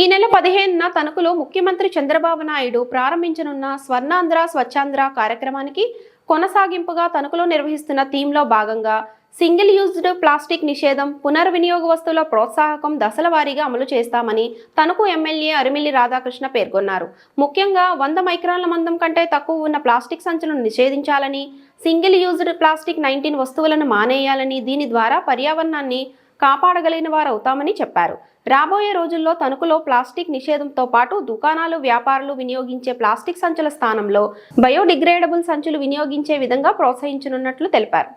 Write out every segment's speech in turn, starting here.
ఈ నెల పదిహేనున తణుకులో ముఖ్యమంత్రి చంద్రబాబు నాయుడు ప్రారంభించనున్న స్వర్ణాంధ్ర స్వచ్ఛాంధ్ర కార్యక్రమానికి కొనసాగింపుగా తణుకులో నిర్వహిస్తున్న థీమ్లో భాగంగా సింగిల్ యూజ్డ్ ప్లాస్టిక్ నిషేధం పునర్వినియోగ వస్తువుల ప్రోత్సాహకం దశల వారీగా అమలు చేస్తామని తణుకు ఎమ్మెల్యే అరిమిల్లి రాధాకృష్ణ పేర్కొన్నారు. ముఖ్యంగా వంద మైక్రాన్ల మందం కంటే తక్కువ ఉన్న ప్లాస్టిక్ సంచులను నిషేధించాలని సింగిల్ యూజ్డ్ ప్లాస్టిక్ నైన్టీన్ వస్తువులను మానేయాలని దీని ద్వారా పర్యావరణాన్ని కాపాడగలిగిన వారు అవుతామని చెప్పారు. రాబోయే రోజుల్లో తణుకులో ప్లాస్టిక్ నిషేధంతో పాటు దుకాణాలు వ్యాపారులు వినియోగించే ప్లాస్టిక్ సంచుల స్థానంలో బయోడిగ్రేడబుల్ సంచులు వినియోగించే విధంగా ప్రోత్సహించనున్నట్లు తెలిపారు.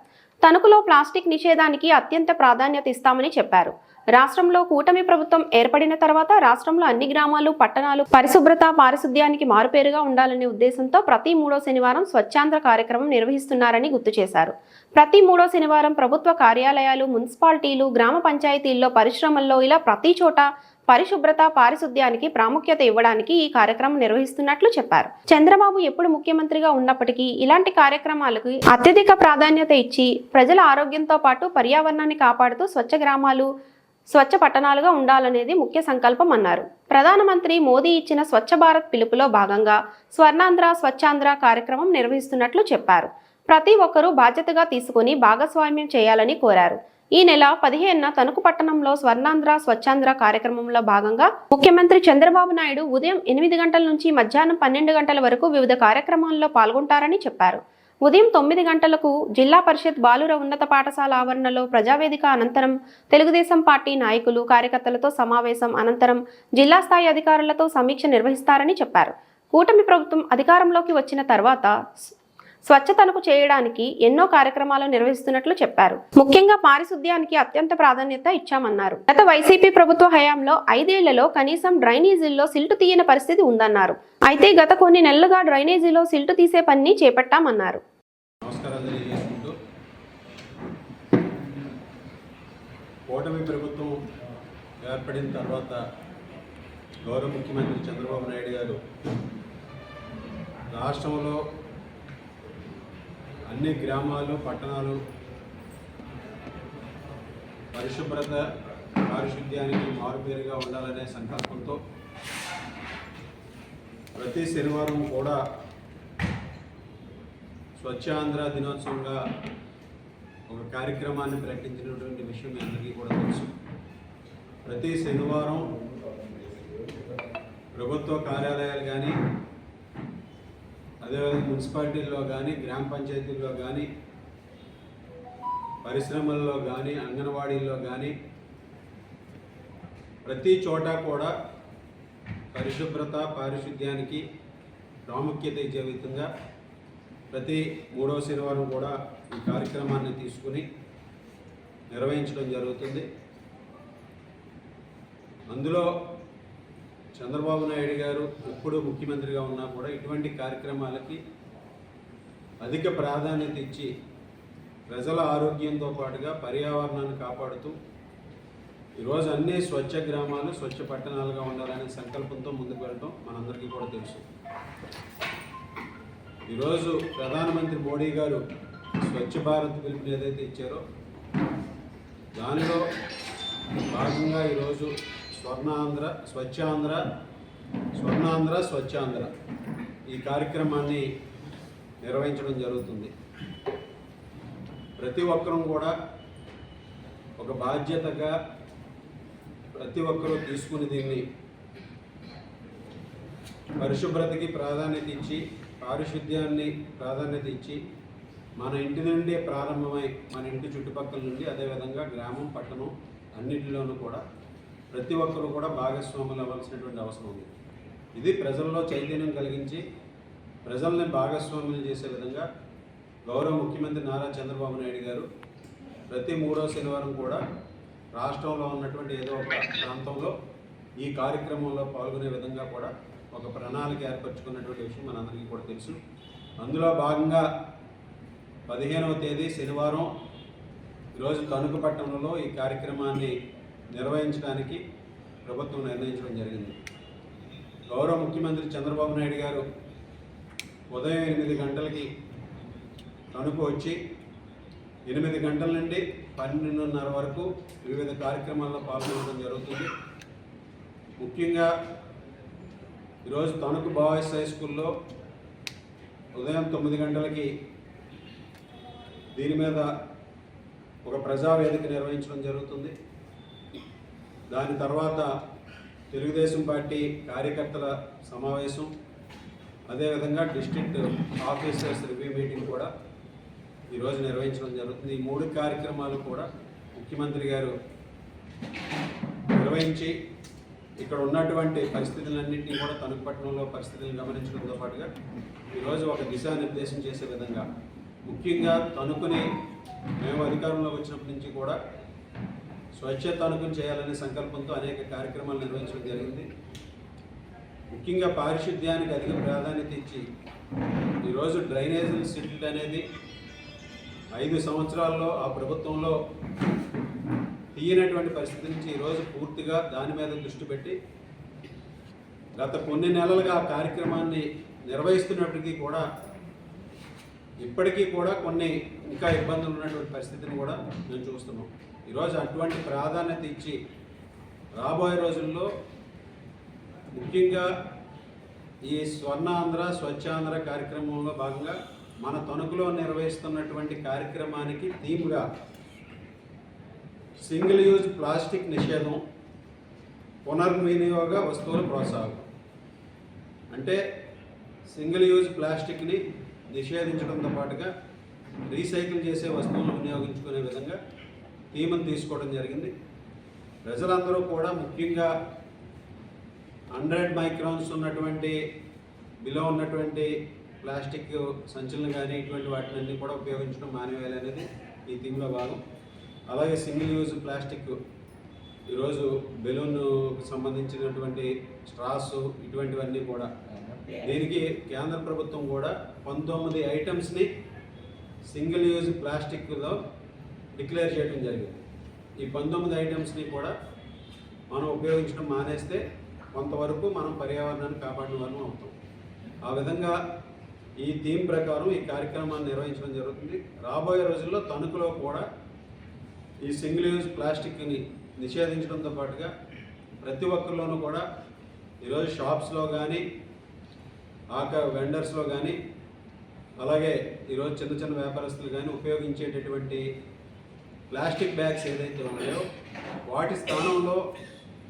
తణుకులో ప్లాస్టిక్ నిషేధానికి అత్యంత ప్రాధాన్యత ఇస్తామని చెప్పారు. రాష్ట్రంలో కూటమి ప్రభుత్వం ఏర్పడిన తర్వాత రాష్ట్రంలో అన్ని గ్రామాలు పట్టణాలు పరిశుభ్రత పారిశుద్ధ్యానికి మారుపేరుగా ఉండాలనే ఉద్దేశంతో ప్రతి మూడో శనివారం స్వచ్ఛాంధ్ర కార్యక్రమం నిర్వహిస్తున్నారని గుర్తు చేశారు. ప్రతి మూడో శనివారం ప్రభుత్వ కార్యాలయాలు మున్సిపాలిటీలు గ్రామ పంచాయతీల్లో పరిశ్రమల్లో ఇలా ప్రతి చోట పరిశుభ్రత పారిశుద్ధ్యానికి ప్రాముఖ్యత ఇవ్వడానికి ఈ కార్యక్రమం నిర్వహిస్తున్నట్లు చెప్పారు. చంద్రబాబు ఎప్పుడు ముఖ్యమంత్రిగా ఉన్నప్పటికీ ఇలాంటి కార్యక్రమాలకు అత్యధిక ప్రాధాన్యత ఇచ్చి ప్రజల ఆరోగ్యంతో పాటు పర్యావరణాన్ని కాపాడుతూ స్వచ్ఛ గ్రామాలు స్వచ్ఛ పట్టణాలుగా ఉండాలనేది ముఖ్య సంకల్పం అన్నారు. ప్రధానమంత్రి మోదీ ఇచ్చిన స్వచ్ఛ భారత్ పిలుపులో భాగంగా స్వర్ణాంధ్ర స్వచ్ఛాంధ్ర కార్యక్రమం నిర్వహిస్తున్నట్లు చెప్పారు. ప్రతి ఒక్కరూ బాధ్యతగా తీసుకుని భాగస్వామ్యం చేయాలని కోరారు. ఈ నెల పదిహేనున తణుకు పట్టణంలో స్వర్ణాంధ్ర స్వచ్ఛాంధ్ర కార్యక్రమంలో భాగంగా ముఖ్యమంత్రి చంద్రబాబు నాయుడు ఉదయం ఎనిమిది గంటల నుంచి మధ్యాహ్నం పన్నెండు గంటల వరకు వివిధ కార్యక్రమాల్లో పాల్గొంటారని చెప్పారు. ఉదయం తొమ్మిది గంటలకు జిల్లా పరిషత్ బాలుర ఉన్నత పాఠశాల ఆవరణలో ప్రజావేదిక అనంతరం తెలుగుదేశం పార్టీ నాయకులు కార్యకర్తలతో సమావేశం అనంతరం జిల్లా స్థాయి అధికారులతో సమీక్ష నిర్వహిస్తారని చెప్పారు. కూటమి ప్రభుత్వం అధికారంలోకి వచ్చిన తర్వాత స్వచ్ఛతనకు చేయడానికి ఎన్నో కార్యక్రమాలు నిర్వహిస్తున్నట్లు చెప్పారు. ముఖ్యంగా పారిశుద్ధ్యానికి అత్యంత ప్రాధాన్యత ఇచ్చామన్నారు. గత వైసీపీ ప్రభుత్వ హయాంలో ఐదేళ్ళలో కనీసం డ్రైనేజీల్లో సిల్టు తీయని పరిస్థితి ఉందన్నారు. అయితే గత కొన్ని నెలలుగా డ్రైనేజీలో సిల్టు తీసే పని చేపట్టామన్నారు. కూటమి ప్రభుత్వం ఏర్పడిన తర్వాత గౌరవ ముఖ్యమంత్రి చంద్రబాబు నాయుడు గారు రాష్ట్రంలో అన్ని గ్రామాలు పట్టణాలు పరిశుభ్రత పారిశుద్ధ్యానికి మారుపేరుగా ఉండాలనే సంకల్పంతో ప్రతి శనివారం కూడా స్వచ్ఛాంధ్ర దినోత్సవంగా ఒక కార్యక్రమాన్ని ప్రకటించినటువంటి విషయం మీ అందరికీ కూడా తెలుసు. ప్రతి శనివారం ప్రభుత్వ కార్యాలయాలు కానీ మున్సిపాలిటీల్లో కానీ గ్రామ పంచాయతీల్లో కానీ పరిశ్రమల్లో కానీ అంగన్వాడీల్లో కానీ ప్రతి చోట కూడా పరిశుభ్రత పారిశుద్ధ్యానికి ప్రాముఖ్యత ఇచ్చే విధంగా ప్రతి మూడవ శనివారం కూడా ఈ కార్యక్రమాన్ని తీసుకుని నిర్వహించడం జరుగుతుంది. అందులో చంద్రబాబు నాయుడు గారు ఎప్పుడు ముఖ్యమంత్రిగా ఉన్నా కూడా ఇటువంటి కార్యక్రమాలకి అధిక ప్రాధాన్యత ఇచ్చి ప్రజల ఆరోగ్యంతో పాటుగా పర్యావరణాన్ని కాపాడుతూ ఈరోజు అన్ని స్వచ్ఛ గ్రామాలు స్వచ్ఛ పట్టణాలుగా ఉండాలనే సంకల్పంతో ముందుకు వెళ్ళడం మనందరికీ కూడా తెలుసు. ఈరోజు ప్రధానమంత్రి మోడీ గారు స్వచ్ఛ భారత్ పిలుపుని ఏదైతే ఇచ్చారో దానిలో భాగంగా ఈరోజు స్వర్ణాంధ్ర స్వచ్ఛాంధ్ర స్వర్ణాంధ్ర స్వచ్ఛాంధ్ర ఈ కార్యక్రమాన్ని నిర్వహించడం జరుగుతుంది. ప్రతి ఒక్కరూ కూడా ఒక బాధ్యతగా ప్రతి ఒక్కరూ తీసుకుని దీన్ని పరిశుభ్రతకి ప్రాధాన్యత ఇచ్చి పారిశుద్ధ్యాన్ని ప్రాధాన్యత ఇచ్చి మన ఇంటి నుండి ప్రారంభమై మన ఇంటి చుట్టుపక్కల నుండి అదేవిధంగా గ్రామం పట్టణం అన్నింటిలోనూ కూడా ప్రతి ఒక్కరూ కూడా భాగస్వాములు అవ్వాల్సినటువంటి అవసరం ఉంది. ఇది ప్రజల్లో చైతన్యం కలిగించి ప్రజల్ని భాగస్వాములు చేసే విధంగా గౌరవ ముఖ్యమంత్రి నారా చంద్రబాబు నాయుడు గారు ప్రతి మూడో శనివారం కూడా రాష్ట్రంలో ఉన్నటువంటి ఏదో ఒక ప్రాంతంలో ఈ కార్యక్రమంలో పాల్గొనే విధంగా కూడా ఒక ప్రణాళిక ఏర్పరచుకున్నటువంటి విషయం మనందరికీ కూడా తెలుసు. అందులో భాగంగా పదిహేనవ తేదీ శనివారం ఈరోజు తణుకు పట్టణంలో ఈ కార్యక్రమాన్ని నిర్వహించడానికి ప్రభుత్వం నిర్ణయించడం జరిగింది. గౌరవ ముఖ్యమంత్రి చంద్రబాబు నాయుడు గారు ఉదయం ఎనిమిది గంటలకి తణుకు వచ్చి ఎనిమిది గంటల నుండి పన్నెండున్నర వరకు వివిధ కార్యక్రమాల్లో పాల్గొనడం జరుగుతుంది. ముఖ్యంగా ఈరోజు తణుకు బాయ్స్ హై స్కూల్లో ఉదయం తొమ్మిది గంటలకి దీని మీద ఒక ప్రజావేదిక నిర్వహించడం జరుగుతుంది. దాని తర్వాత తెలుగుదేశం పార్టీ కార్యకర్తల సమావేశం అదేవిధంగా డిస్ట్రిక్ట్ ఆఫీసర్స్ రివ్యూ మీటింగ్ కూడా ఈరోజు నిర్వహించడం జరుగుతుంది. ఈ మూడు కార్యక్రమాలు కూడా ముఖ్యమంత్రి గారు నిర్వహించి ఇక్కడ ఉన్నటువంటి పరిస్థితులన్నింటినీ కూడా తణుకు పట్టణంలో పరిస్థితులను గమనించడంతో పాటుగా ఈరోజు ఒక దిశానిర్దేశం చేసే విధంగా ముఖ్యంగా తణుకుని మేము అధికారంలోకి వచ్చినప్పటి నుంచి కూడా స్వచ్ఛ తణుకుని చేయాలనే సంకల్పంతో అనేక కార్యక్రమాలు నిర్వహించడం జరిగింది. ముఖ్యంగా పారిశుద్ధ్యానికి అధిక ప్రాధాన్యత ఇచ్చి ఈరోజు డ్రైనేజీలు సిల్ట్ అనేది ఐదు సంవత్సరాల్లో ఆ ప్రభుత్వంలో తీయనటువంటి పరిస్థితి నుంచి ఈరోజు పూర్తిగా దాని మీద దృష్టి పెట్టి గత కొన్ని నెలలుగా ఆ కార్యక్రమాన్ని నిర్వహిస్తున్నప్పటికీ కూడా ఇప్పటికీ కూడా కొన్ని ఇంకా ఇబ్బందులు ఉన్నటువంటి పరిస్థితిని కూడా మేము చూస్తున్నాం. ఈరోజు అటువంటి ప్రాధాన్యత ఇచ్చి రాబోయే రోజుల్లో ముఖ్యంగా ఈ స్వర్ణాంధ్ర స్వచ్ఛాంధ్ర కార్యక్రమంలో భాగంగా మన తణుకులో నిర్వహిస్తున్నటువంటి కార్యక్రమానికి థీమ్గా సింగిల్ యూజ్ ప్లాస్టిక్ నిషేధం పునర్వినియోగ వస్తువుల ప్రోత్సాహం. అంటే సింగిల్ యూజ్ ప్లాస్టిక్ని నిషేధించడంతో పాటుగా రీసైకిల్ చేసే వస్తువులను వినియోగించుకునే విధంగా థీమ్ని తీసుకోవడం జరిగింది. ప్రజలందరూ కూడా ముఖ్యంగా హండ్రెడ్ మైక్రాన్స్ ఉన్నటువంటి బిలో ఉన్నటువంటి ప్లాస్టిక్ సంచులను కానీ ఇటువంటి వాటిని కూడా ఉపయోగించడం మానేయాలి అనేది ఈ థీమ్లో భాగం. అలాగే సింగిల్ యూజ్ ప్లాస్టిక్ ఈరోజు బెలూన్ సంబంధించినటువంటి స్ట్రాస్ ఇటువంటివన్నీ కూడా. దీనికి కేంద్ర ప్రభుత్వం కూడా పంతొమ్మిది ఐటమ్స్ని సింగిల్ యూజ్ ప్లాస్టిక్లో డిక్లేర్ చేయడం జరిగింది. ఈ పంతొమ్మిది ఐటమ్స్ని కూడా మనం ఉపయోగించడం మానేస్తే కొంతవరకు మనం పర్యావరణాన్ని కాపాడిన అవుతాం. ఆ విధంగా ఈ థీమ్ ప్రకారం ఈ కార్యక్రమాన్ని నిర్వహించడం జరుగుతుంది. రాబోయే రోజుల్లో తణుకులో కూడా ఈ సింగిల్ యూజ్ ప్లాస్టిక్ని నిషేధించడంతో పాటుగా ప్రతి ఒక్కరిలోనూ కూడా ఈరోజు షాప్స్లో కానీ ఆక వెండర్స్లో కానీ అలాగే ఈరోజు చిన్న చిన్న వ్యాపారస్తులు కానీ ఉపయోగించేటటువంటి ప్లాస్టిక్ బ్యాగ్స్ ఏదైతే ఉన్నాయో వాటి స్థానంలో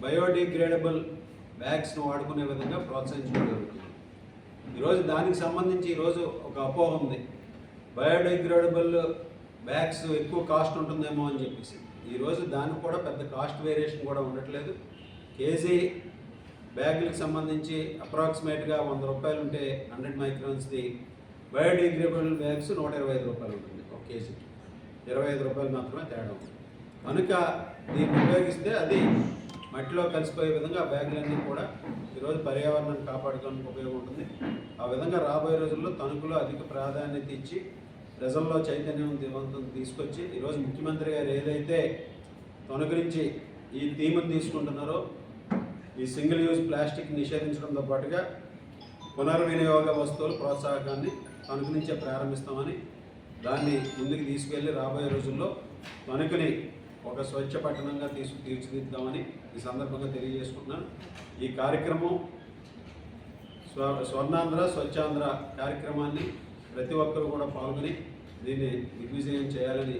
బయోడిగ్రేడబుల్ బ్యాగ్స్ను వాడుకునే విధంగా ప్రోత్సహించడం జరుగుతుంది. ఈరోజు దానికి సంబంధించి ఈరోజు ఒక అపోహ ఉంది. బయోడిగ్రేడబుల్ బ్యాగ్స్ ఎక్కువ కాస్ట్ ఉంటుందేమో అని చెప్పేసి. ఈరోజు దానికి కూడా పెద్ద కాస్ట్ వేరియేషన్ కూడా ఉండట్లేదు. కేజీ బ్యాగులకు సంబంధించి అప్రాక్సిమేట్గా వంద రూపాయలు ఉంటే హండ్రెడ్ మైక్రాన్స్ది బయోడిగ్రేడబుల్ బ్యాగ్స్ నూట ఇరవై ఐదు రూపాయలు ఉంటుంది ఒక కేజీ. ఇరవై ఐదు రూపాయలు మాత్రమే తేడా ఉంది కనుక దీన్ని ఉపయోగిస్తే అది మట్టిలో కలిసిపోయే విధంగా బ్యాగులన్నీ కూడా ఈరోజు పర్యావరణాన్ని కాపాడుకోవడానికి ఉపయోగం ఉంటుంది ఆ విధంగా రాబోయే రోజుల్లో తణుకులో అధిక ప్రాధాన్యత ఇచ్చి ప్రజల్లో చైతన్యం దివంతం తీసుకొచ్చి ఈరోజు ముఖ్యమంత్రి గారు ఏదైతే తణుకు నుంచి ఈ థీమ్ని తీసుకుంటున్నారో ఈ సింగిల్ యూజ్ ప్లాస్టిక్ నిషేధించడంతో పాటుగా పునర్వినియోగ వస్తువుల ప్రోత్సాహకాన్ని తణుకు నుంచే ప్రారంభిస్తామని దాన్ని ముందుకు తీసుకెళ్ళి రాబోయే రోజుల్లో తణుకుని ఒక స్వచ్ఛ పట్టణంగా తీసు తీర్చిదిద్దామని ఈ సందర్భంగా తెలియజేసుకుంటున్నాను. ఈ కార్యక్రమం స్వ స్వర్ణాంధ్ర స్వచ్ఛాంధ్ర కార్యక్రమాన్ని ప్రతి ఒక్కరు కూడా పాల్గొని దీన్ని దిగ్విజయం చేయాలని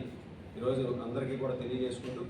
ఈరోజు అందరికీ కూడా తెలియజేసుకుంటూ